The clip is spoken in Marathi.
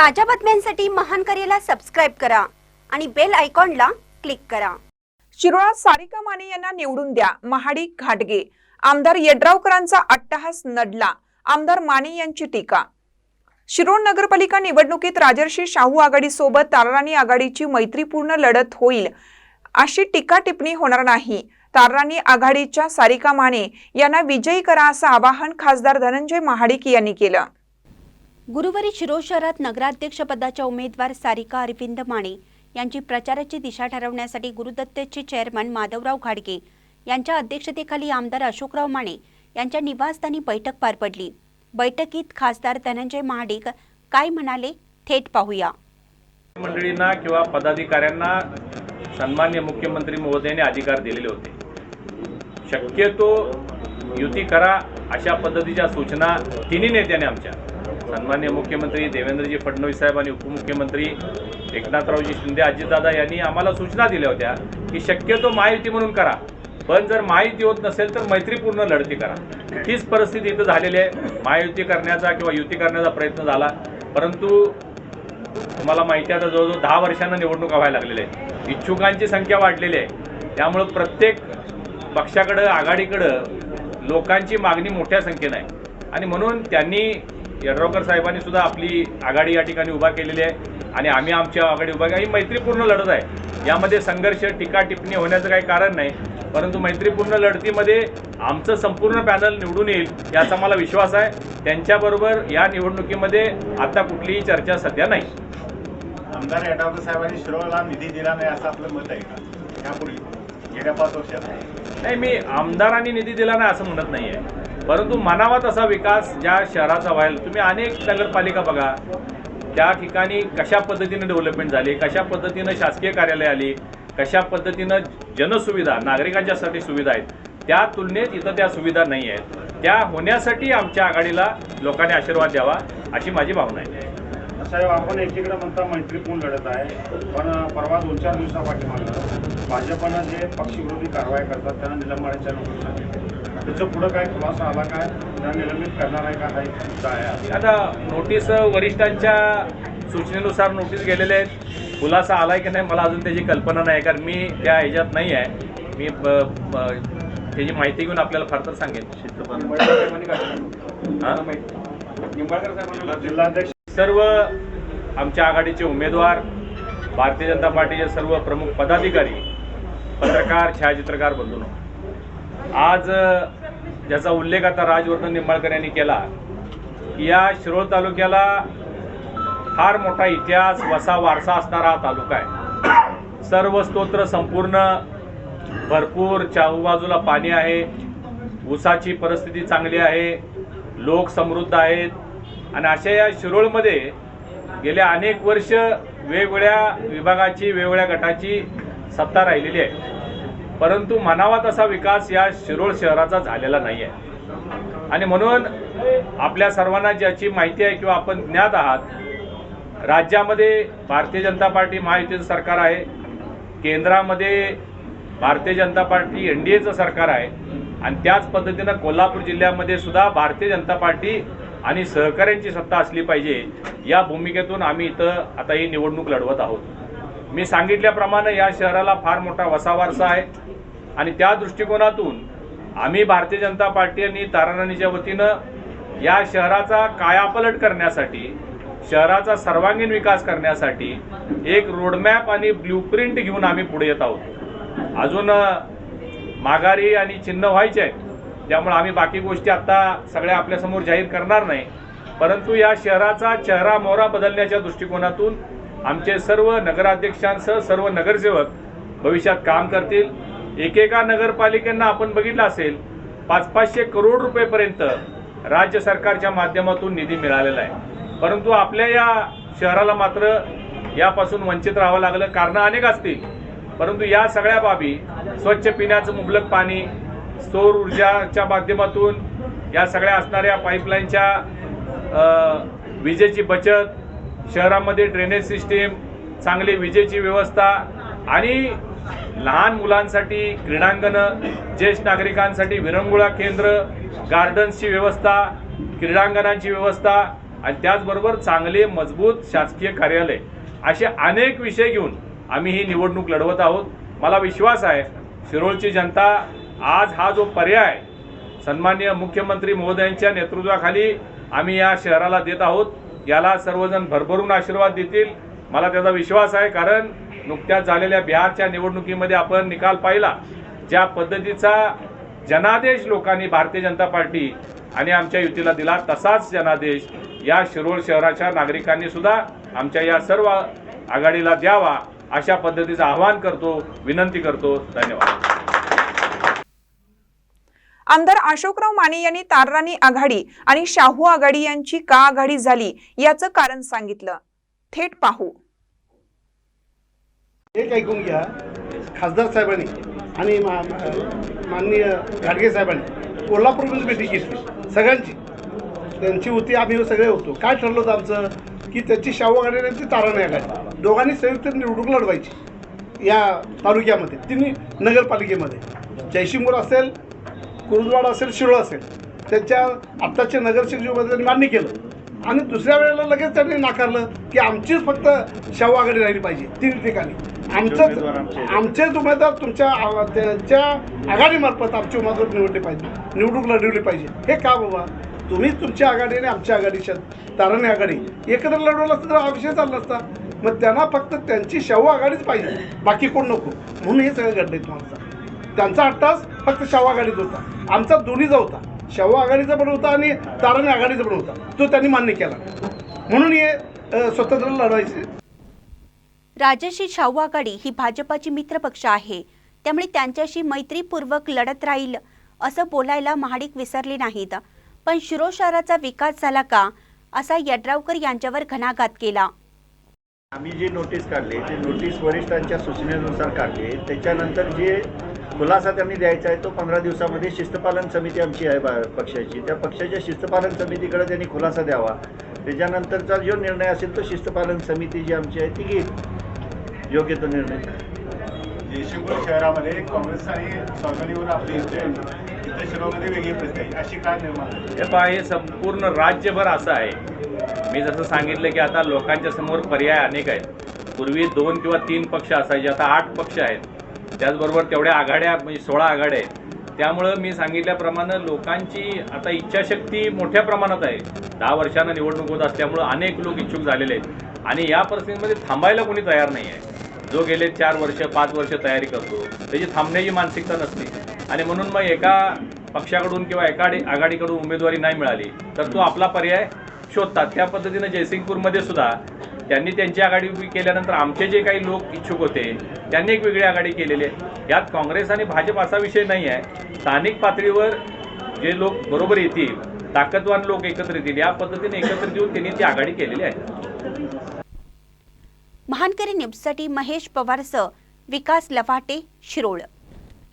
ताज्या बातम्यांसाठी महान करेला सबस्क्राईब करा आणि बेल आयकॉनला क्लिक करा. शिरोळा सारिका माने यांना निवडून द्या महाडी घाटगे. आमदार यड्रावकरांचा अट्टहास नडला आमदार माने यांची टीका. शिरोळ नगरपालिका निवडणुकीत राजर्षी शाहू आघाडीसोबत ताराराणी आघाडीची मैत्रीपूर्ण लढत होईल अशी टीका टिप्पणी होणार नाही. ताराराणी आघाडीच्या सारिका माने यांना विजयी करा असं आवाहन खासदार धनंजय महाडिक यांनी केलं. गुरुवारी शिरोळ शहरात नगराध्यक्षपदाच्या उमेदवार सारिका अरविंद माने यांची प्रचाराची दिशा ठरवण्यासाठी गुरुदत्तचे चेअरमन माधवराव घाडगे यांच्या अध्यक्षतेखाली आमदार अशोकराव माने यांच्या निवासस्थानी बैठक पार पडली. बैठकीत खासदार धनंजय महाडिक काय म्हणाले थेट पाहूया. मंडळींना किंवा पदाधिकाऱ्यांना सन्मान्य मुख्यमंत्री महोदयाने अधिकार दिलेले होते. शक्यतो युती करा अशा पद्धतीच्या सूचना तिन्ही नेत्याने आमच्या सन्मान्य मुख्यमंत्री देवेंद्रजी फडणवीस साहेब आणि उपमुख्यमंत्री एकनाथरावजी शिंदे अजितदादा यांनी आम्हाला सूचना दिल्या होत्या की शक्यतो महायुती म्हणून करा. पण जर महायुती होत नसेल तर मैत्रीपूर्ण लढती करा. हीच परिस्थिती इथं झालेली आहे. महायुती करण्याचा किंवा युती करण्याचा प्रयत्न झाला. परंतु तुम्हाला माहिती आहे आता जवळजवळ दहा वर्षांना निवडणुका व्हायला लागलेल्या आहेत. इच्छुकांची संख्या वाढलेली आहे. त्यामुळं प्रत्येक पक्षाकडं आघाडीकडं लोकांची मागणी मोठ्या संख्येनं आहे. आणि म्हणून त्यांनी यड्रावकर साहेबांनी सुद्धा आपली आघाडी या ठिकाणी उभा केलेली आहे आणि आम्ही आमच्या आघाडी उभा केली. ही मैत्रीपूर्ण लढत आहे. यामध्ये संघर्ष टीका टिप्पणी होण्याचं काही कारण नाही परंतु मैत्रीपूर्ण लढतीमध्ये आमचं संपूर्ण पॅनल निवडून येईल याचा मला विश्वास आहे. त्यांच्याबरोबर या निवडणुकीमध्ये आता कुठलीही चर्चा सध्या नाही. आमदार यड्रावकर साहेबांनी शिरोळला निधी दिला नाही असं आपलं मत आहे का? यापूर्वी गेल्या पाच वर्षात. नाही मी आमदारांनी निधी दिला नाही असं म्हणत नाही आहे परंतु मनावा तसा विकास ज्या शहराचा व्हायला तुम्ही अनेक नगरपालिका बघा त्या ठिकाणी कशा पद्धतीनं डेव्हलपमेंट झाली कशा पद्धतीनं शासकीय कार्यालय आली कशा पद्धतीनं जनसुविधा नागरिकांच्यासाठी सुविधा आहेत त्या तुलनेत इथं त्या सुविधा नाही आहेत. त्या होण्यासाठी आमच्या आघाडीला लोकांनी आशीर्वाद द्यावा अशी माझी भावना आहे. साहेब आपण एकीकडे म्हणता मैत्रीपूर्ण लढत आहे पण परवा दोन चार दिवसापाठीमागं भाजपनं जे पक्षविरोधी कारवाई करतात त्यांना निलंबनाच्या नोटीस त्याचं पुढं काय खुलासा आला काय? त्यांना निलंबित करणार आहे का? हा एक मुद्दा आहे. आता नोटीस वरिष्ठांच्या सूचनेनुसार नोटीस गेलेले आहेत. खुलासा आलाय की नाही मला अजून त्याची कल्पना नाही कारण मी त्या ह्याच्यात नाही आहे. मी त्याची माहिती घेऊन आपल्याला फार तर सांगेन? जिल्हाध्यक्ष सर्व आमच्या आघाडीचे उमेदवार भारतीय जनता पार्टीचे सर्व प्रमुख पदाधिकारी पत्रकार छायाचित्रकार बंधून आज ज्याचा उल्लेख आता राजवर्धन निंबाळकर यांनी केला की या शिरोळ तालुक्याला फार मोठा इतिहास वसा वारसा असणारा हा तालुका आहे. सर्व स्तोत्र संपूर्ण भरपूर चाहूबाजूला पाणी आहे ऊसाची परिस्थिती चांगली आहे लोक समृद्ध आहेत आणि अशा या शिरोळमध्ये गेल्या अनेक वर्ष वेगवेगळ्या विभागाची वेगवेगळ्या गटाची सत्ता राहिलेली आहे. परंतु म्हणावा तसा विकास या शिरोळ शहराचा झालेला नाही आहे आणि म्हणून आपल्या सर्वांना ज्याची माहिती आहे किंवा आपण ज्ञात आहात राज्यामध्ये भारतीय जनता पार्टी महायुतीचं सरकार आहे केंद्रामध्ये भारतीय जनता पार्टी एन डी एचं सरकार आहे आणि त्याच पद्धतीनं कोल्हापूर जिल्ह्यामध्ये सुद्धा भारतीय जनता पार्टी आणि सहकाऱ्यांची सत्ता असली पाहिजे या भूमिकेतून आम्ही इथं आता ही निवडणूक लढवत आहोत. मी सांगितल्याप्रमाणे या शहराला फार मोठा वसावारसा आहे. आणि त्या दृष्टिकोनातून आम्ही भारतीय जनता पार्टी आणि ताराराणीच्या वतीनं या शहराचा कायापलट करण्यासाठी शहराचा सर्वांगीण विकास करण्यासाठी एक रोडमॅप आणि ब्ल्यूप्रिंट घेऊन आम्ही पुढे येत आहोत. अजून माघारी आणि चिन्ह व्हायचे आहेत. त्यामुळे आम्ही बाकी गोष्टी आता सगळ्या आपल्यासमोर जाहीर करणार नाही. परंतु या शहराचा चेहरा मोहरा बदलण्याच्या दृष्टिकोनातून आमचे सर्व नगराध्यक्षांसह सर्व नगरसेवक भविष्यात काम करतील. एकेका नगरपालिकांना आपण बघितलं असेल पाच पाचशे करोड रुपयेपर्यंत राज्य सरकारच्या माध्यमातून निधी मिळालेला आहे. परंतु आपल्या या शहराला मात्र यापासून वंचित राहावं लागलं. कारणं अनेक असतील. परंतु या सगळ्या बाबी स्वच्छ पिण्याचं मुबलक पाणी सौर ऊर्जाच्या माध्यमातून या सगळ्या असणाऱ्या पाईपलाईनच्या विजेची बचत शहरामध्ये ड्रेनेज सिस्टीम चांगली विजेची व्यवस्था आणि लहान मुलांसाठी क्रीडांगणं ज्येष्ठ नागरिकांसाठी विरंगुळा केंद्र गार्डन्सची व्यवस्था क्रीडांगणांची व्यवस्था आणि त्याचबरोबर चांगले मजबूत शासकीय कार्यालय असे अनेक विषय घेऊन आम्ही ही निवडणूक लढवत आहोत. मला विश्वास आहे शिरोळची जनता आज हा जो पर्याय सन्मान्य मुख्यमंत्री महोदयांच्या नेतृत्वाखाली आम्ही या शहराला देत आहोत. याला सर्वजण भरभरून आशीर्वाद देतील. मला त्याचा विश्वास आहे कारण नुकत्याच झालेल्या बिहारच्या निवडणुकीमध्ये आपण निकाल पाहिला ज्या पद्धतीचा जनादेश लोकांनी भारतीय जनता पार्टी आणि आमच्या युतीला दिला तसाच जनादेश या शिरोळ शहराच्या नागरिकांनी सुद्धा आमच्या या सर्व आघाडीला द्यावा अशा पद्धतीचं आवाहन करतो विनंती करतो. धन्यवाद. आमदार अशोकराव माने यांनी तारराणी आघाडी आणि शाहू आघाडी यांची का आघाडी झाली याचं कारण सांगितलं. थेट पाहू. एक ऐकून घ्या. खासदार साहेबांनी आणि माननीय गाडगे साहेबांनी कोल्हापूरमध्ये भेटी घेतली सगळ्यांची. त्यांची होती आम्ही सगळे होतो. काय ठरलं होतं आमचं? की त्याची शाहू आघाडी आणि ती ताराणी आघाडी. दोघांनी संयुक्त निवडणूक लढवायची. या तालुक्यामध्ये तिन्ही नगरपालिकेमध्ये. जयशिंगपूर असेल कुरुंदवाड असेल शिरोळ असेल त्याच्या आत्ताचे नगरसेवकमध्ये त्यांनी मान्य केलं. आणि दुसऱ्या वेळेला लगेच त्यांनी नाकारलं की आमचीच फक्त शाहू आघाडी राहिली पाहिजे तीन ठिकाणी. आमचंच आमचेच उमेदवार तुमच्या त्यांच्या आघाडीमार्फत आमचे उमेदवार निवडले पाहिजे निवडणूक लढवली पाहिजे. हे का बाबा? तुम्ही तुमच्या आघाडी आणि आमच्या आघाडीच्या तारणी आघाडी. एकत्र लढवलं असतं तर हा विषय चालला असता. मग त्यांना फक्त त्यांची शाहू आघाडीच पाहिजे बाकी कोण नको? म्हणून हे सगळं घडलंय तुम्हाला त्यांचा अट्टास फक्त शाहू आघाडीत होता. आमचा दोन्हीचा होता शाहू आघाडीचा पण होता आणि तारणी आघाडीचा पण होता. तो त्यांनी मान्य केला. म्हणून हे स्वतंत्र लढवायचे राजश्री शाहू आघाडी ही भाजपाची मित्रपक्ष आहे. त्यामुळे त्यांच्याशी मैत्रीपूर्वक लढत राहील असं बोलायला महाडिक विसरले नाहीत. पण शिरो शहराचा विकास झाला का असा यड्रावकर यांच्यावर घणाघात केला. आम्ही जी नोटीस काढली ते नोटीस वरिष्ठांच्या सूचनेनुसार काढली त्याच्यानंतर जे खुलासा त्यांनी द्यायचा आहे तो पंधरा दिवसामध्ये शिस्तपालन समिती आमची आहे बा- पक्षाची. त्या पक्षाच्या शिस्तपालन समितीकडे त्यांनी खुलासा द्यावा. त्याच्यानंतरचा जो निर्णय असेल तो शिस्तपालन समिती जी आमची आहे ती घेईल. योग्य तो निर्णय. जयशंकर शहरामध्ये काँग्रेस आणि स्वाभिमानीवर आपली. इतर शहरामध्ये वेगळी परिस्थिती अशी काय निर्माण? हे पहा हे संपूर्ण राज्यभर असं आहे. मी जसं सांगितलं की आता लोकांच्या समोर पर्याय अनेक आहेत. पूर्वी दोन किंवा तीन पक्ष असायचे आता आठ पक्ष आहेत. त्याचबरोबर तेवढ्या आघाड्या म्हणजे सोळा आघाड्या आहेत. त्यामुळं मी सांगितल्याप्रमाणे लोकांची आता इच्छाशक्ती मोठ्या प्रमाणात आहे. दहा वर्षानं निवडणूक होत असल्यामुळं अनेक लोक इच्छुक झालेले आहेत. आणि या परिस्थितीमध्ये थांबायला कोणी तयार नाही आहे. जो गेले चार वर्ष पाच वर्ष तयारी करतो त्याची थांबण्याची मानसिकता नसते. आणि म्हणून मग एका पक्षाकडून किंवा एका आघाडीकडून उमेदवारी नाही मिळाली तर तो आपला पर्याय शोधतात. त्या पद्धतीनं जयसिंगपूरमध्ये सुद्धा त्यांनी त्यांची आघाडी उभी केल्यानंतर आमचे जे काही लोक इच्छुक होते त्यांनी एक वेगळी आघाडी केलेली आहे. यात काँग्रेस आणि भाजप असा विषय नाही आहे. स्थानिक पातळीवर जे लोक बरोबर येतील ताकदवान लोक एकत्र येतील या पद्धतीने एकत्र येऊन त्यांनी ती आघाडी केलेली आहे. महानकरी न्यूजसाठी महेश पवारसह विकास लवाटे शिरोळ.